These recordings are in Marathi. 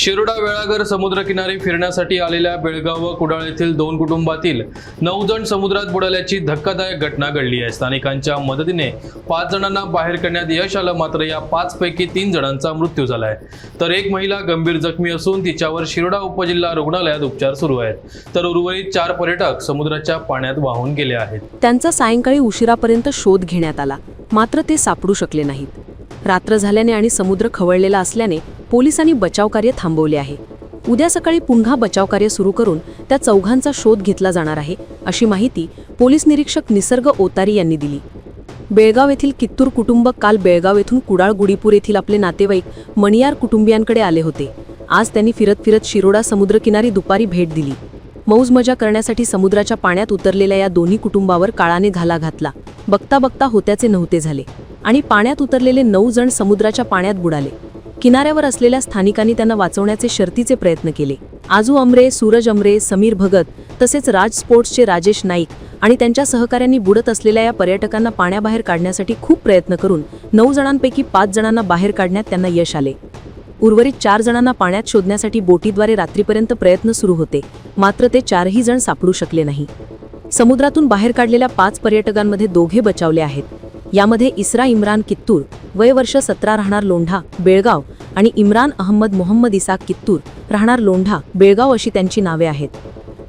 शिरोडा वेळागर समुद्रकिनारी फिरण्यासाठी आलेल्या बेळगाव व कुडाळ येथील दोन कुटुंबातील नऊ जण समुद्रात बुडाल्याची धक्कादायक घटना घडली आहे. स्थानिकांच्या मदतीने पाच जणांना बाहेर करण्यात यश आलं. मात्र या पाच पैकी तीन जणांचा मृत्यू झाला आहे तर एक महिला गंभीर जखमी असून तिच्यावर शिरोडा उपजिल्हा रुग्णालयात उपचार सुरू आहेत. तर उर्वरित चार पर्यटक समुद्राच्या पाण्यात वाहून गेले आहेत. त्यांचा सायंकाळी उशिरापर्यंत शोध घेण्यात आला. मात्र ते सापडू शकले नाहीत. रात्र झाल्याने आणि समुद्र खवळलेला असल्याने पोलिसांनी बचावकार्य थांबवले आहे. उद्या सकाळी पुन्हा बचावकार्य सुरू करून त्या चौघांचा शोध घेतला जाणार आहे अशी माहिती पोलीस निरीक्षक निसर्ग ओतारी यांनी दिली. बेळगाव येथील कित्तूर कुटुंब काल बेळगाव येथून कुडाळ गुडीपूर येथील आपले नातेवाईक मणियार कुटुंबियांकडे आले होते. आज त्यांनी फिरत फिरत शिरोडा समुद्रकिनारी दुपारी भेट दिली. मौज मजा करण्यासाठी समुद्राच्या पाण्यात उतरलेल्या या दोन्ही कुटुंबावर काळाने घाला घातला. बघता बघता होत्याचे नव्हते झाले आणि पाण्यात उतरलेले नऊ जण समुद्राच्या पाण्यात बुडाले. किनाऱ्यावर असलेल्या स्थानिकांनी त्यांना वाचवण्याचे शर्तीचे प्रयत्न केले. आजू अमरे सूरज अमरे समीर भगत तसेच राज स्पोर्ट्सचे राजेश नाईक आणि त्यांच्या सहकाऱ्यांनी बुडत असलेल्या या पर्यटकांना पाण्याबाहेर काढण्यासाठी खूप प्रयत्न करून नऊ जणांपैकी पाच जणांना बाहेर काढण्यात त्यांना यश आले. उर्वरित चार जणांना पाण्यात शोधण्यासाठी बोटीद्वारे रात्रीपर्यंत प्रयत्न सुरू होते. मात्र ते चारही जण सापडू शकले नाही. समुद्रातून बाहेर काढलेल्या पाच पर्यटकांमध्ये दोघे बचावले आहेत. यामध्ये इस्रा इम्रान कित्तूर वय वर्ष सतरा राहणार लोंढा बेळगाव आणि इम्रान अहमद मोहम्मद इसाक कित्तूर राहणार लोंढा बेळगाव अशी त्यांची नावे आहेत.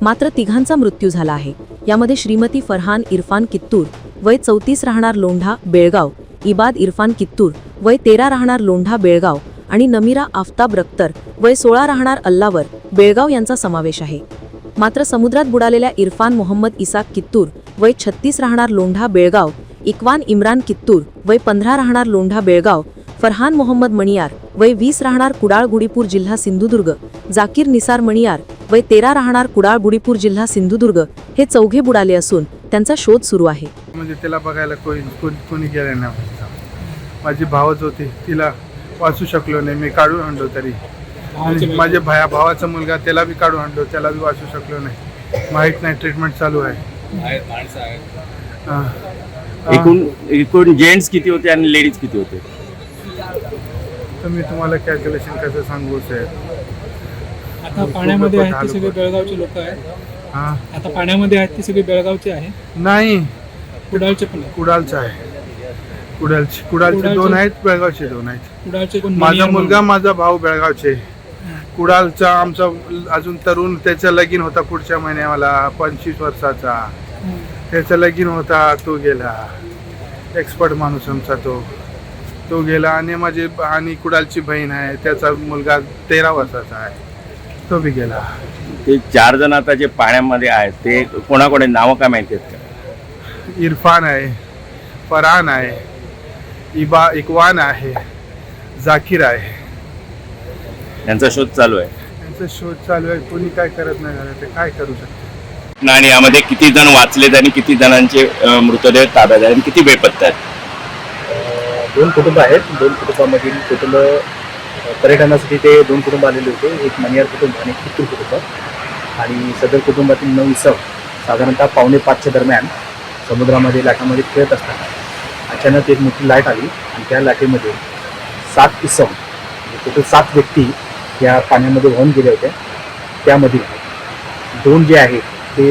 मात्र तिघांचा मृत्यू झाला आहे. यामध्ये श्रीमती फरहान इरफान कित्तूर वय चौतीस राहणार लोंढा बेळगाव इबाद इरफान कित्तूर वय तेरा राहणार लोंढा बेळगाव आणि नमीरा आफताब रक्तर वय सोळा राहणार अल्लावर बेळगाव यांचा समावेश आहे. मात्र समुद्रात बुडालेल्या इरफान मोहम्मद इसाक कित्तूर वय छत्तीस राहणार लोंढा बेळगाव इक्वान इम्रान कित्तूर वय पंधरा राहणार लोंढा बेळगाव फरहान मोहम्मद मणियार वय वीस राहणार कुडाळ गुडीपूर जिल्हा सिंधुदुर्ग जाकीर निसार मणियार वय तेरा राहणार कुडाळ गुडीपूर जिल्हा सिंधुदुर्ग हे चौघे बुडाले असून त्यांचा शोध सुरू आहे. म्हणजे तिला बघायला कोणी कोणी कोणी गेलं नाही माझी भावच होती. तिला वाचू शकलो नाही. मी काढून आणलो तरी. आणि माझ्या भाया भावाचा मुलगा त्याला बी काढून आणलो. त्याला बी वाचू शकलो नाही. माहीत नाही ट्रीटमेंट चालू आहे. एकूण एकूण जेंट्स किती होते आणि लेडीज किती होते? तर मी तुम्हाला कॅल्क्युलेशन कसं सांगू साहेब आता पाण्यामध्ये आहेत ते सगळे बेळगावचे लोक आहेत. हा? आता पाण्यामध्ये आहेत ते सगळे बेळगावचे आहे. नाही. कुडाळचे पण कुडालचं आहे. कुडालचे कुडालचे कुडालचे- दोन आहेत बेळगावचे दोन आहेत. कुडाळचे माझा मुलगा माझा भाऊ बेळगावचे. कुडालचा आमचा अजून तरुण त्याचा लगीन होता पुढच्या महिन्याला पंचवीस वर्षाचा. त्याचा लगीन होता तो गेला. एक्सपर्ट माणूस आमचा तो. तो गेला आणि माझी आणि कुडालची बहीण आहे त्याचा मुलगा तेरा वर्षाचा आहे. तो बी गेला. ते चार जण आता जे पाण्यामध्ये आहेत ते कोणाकोणे नावं काय माहिती आहेत का? इरफान आहे फरहान आहे इबा इकवान आहे जाकीर आहे. त्यांचा शोध चालू आहे. त्यांचा शोध चालू आहे कोणी काय करत नाही झालं ते काय करू शकते? आणि यामध्ये किती जण वाचलेत आणि किती जणांचे मृतदेह ताब्यात आहेत आणि किती बेपत्ता आहेत? दोन कुटुंब आहेत. दोन कुटुंबामधील कुटुंब पर्यटनासाठी ते दोन कुटुंब आलेले होते. एक मनियार कुटुंब आणि एक कित्तूर कुटुंब. आणि सदर कुटुंबातील नऊ इसव साधारणतः पावणे पाचच्या दरम्यान समुद्रामध्ये लाटामध्ये खेळत असताना अचानक एक मोठी लाट आली आणि त्या लाटेमध्ये सात इसम म्हणजे टोटल सात व्यक्ती या पाण्यामध्ये वाहून गेल्या होत्या. त्यामधील दोन जे आहेत ते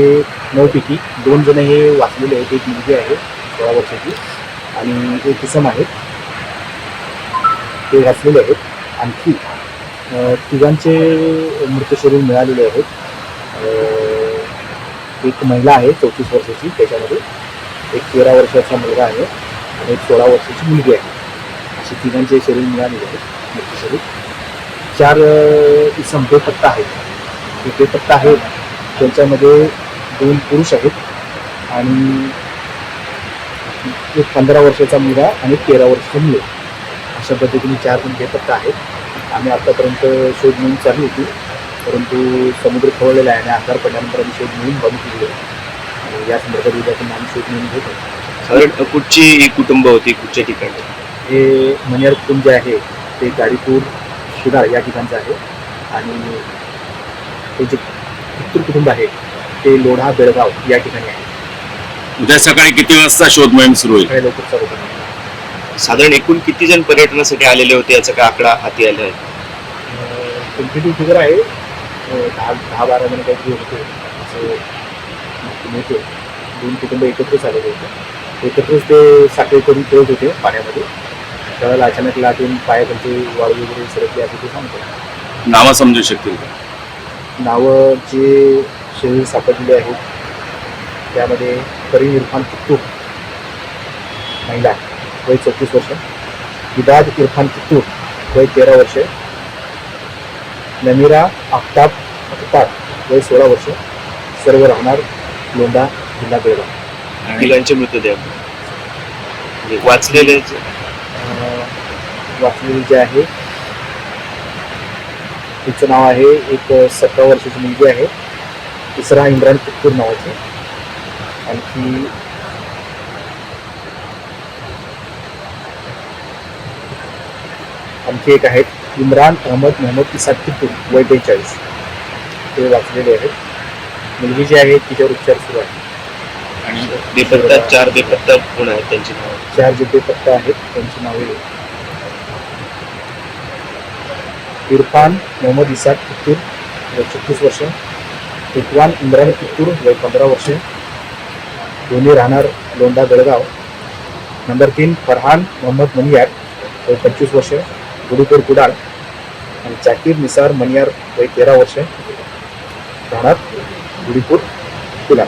नऊपैकी दोन जण हे वाचलेले आहेत. एक मुलगी आहे सोळा वर्षाची. आणि एक किसम आहेत ते वाचलेले आहेत. आणखी तिघांचे मृतशरीर मिळालेले आहेत. एक महिला आहे चौतीस वर्षाची त्याच्यामध्ये. एक तेरा वर्षाचा मुलगा आहे आणि एक सोळा वर्षाची मुलगी आहे. असे तिघांचे शरीर मिळालेले आहेत मृतशरीर चार इसम बेपत्ता आहेत. ते बेपत्ता आहेत. त्यांच्यामध्ये दोन पुरुष आहेत आणि एक पंधरा वर्षाचा मुलगा आणि तेरा वर्षाचा मुलगा. अशा पद्धतीने चार जण बेपत्ता आहेत. आम्ही आतापर्यंत शोध मोहीम चालू होती. परंतु समुद्र खवळलेला आहे आणि अंधार पडल्यानंतर आम्ही शोध मोहीम बंद केली आहे. या संदर्भात उद्यातून आम्ही शोध मोहीम घेतो. साधारण कुठची ही कुटुंब होती? कुठच्या ठिकाणी? हे मनियार कुटुंब जे आहे ते गाडीपूर शिदाळ या ठिकाणचं आहे. आणि हे जे कित्तूर कुटुंब आहे. ते लोढा बेळगाव या ठिकाणी आहे. उद्या सकाळी किती वाजता शोध मोहीम सुरू होईल? लवकर चालू करणार साधारण एकूण किती जण पर्यटनासाठी आलेले होते याचा काय आकडा हाती आला आहे? टेंटेटिव्ह फिगर आहे. दहा दहा बारा जण काहीतरी होते. असं मिळते. दोन कुटुंब एकत्रच आलेले होते. एकत्रच ते साखळी करून खेळत होते पाण्यामध्ये. त्यावेळेला अचानक लाटून पायाखालची वाळू वगैरे सरकली असं ते सांगतो नावं समजू शकतील का? नावं जे शरीर सापडलेले आहेत त्यामध्ये करीम इरफान कित्तूर महिला वय चौतीस वर्ष. इदाद इरफान कित्तूर वय तेरा वर्ष. नमीरा आफ्ताब अख्तार वय सोळा वर्ष. सर्व राहणार लोंढा जिल्हा बेळगाव. तिघांचे मृतदेह. म्हणजे वाचलेले वाचलेली जे आहे तिचं नाव आहे एक सतरा वर्षाची मुलगी आहे. तिसरा इम्रान कित्तूर नावाचे. आणखी आणखी एक आहेत इम्रान अहमद मोहम्मद इसाद कित्तूर वय बेचाळीस. ते वाचलेले आहेत. मुलगी जी आहे तिच्यावर उपचार सुरू आहे. आणि बेपत्ता चार बेपत्ता कोण आहेत त्यांची नाव. चार जे बेपत्ता आहेत त्यांची नावे इरफान मोहम्मद इसाद कित्तूर वय छत्तीस वर्ष. इकवान इम्रान कित्तूर वय पंधरा वर्ष. दोन्ही राहणार लोंढा बेळगाव. नंबर तीन फरहान मोहम्मद मनियार वय पंचवीस वर्ष. गुडीपूर कुडाळ आणि जाकीर निसार मनियार वय तेरा वर्ष. राहणार गुडीपूर कुडाळ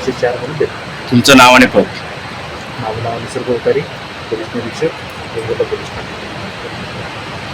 असे चार म्हणून तुमचं नाव आणि पद? नाव नाव निसर्ग पोलीस निरीक्षक पोलीस ठाणे.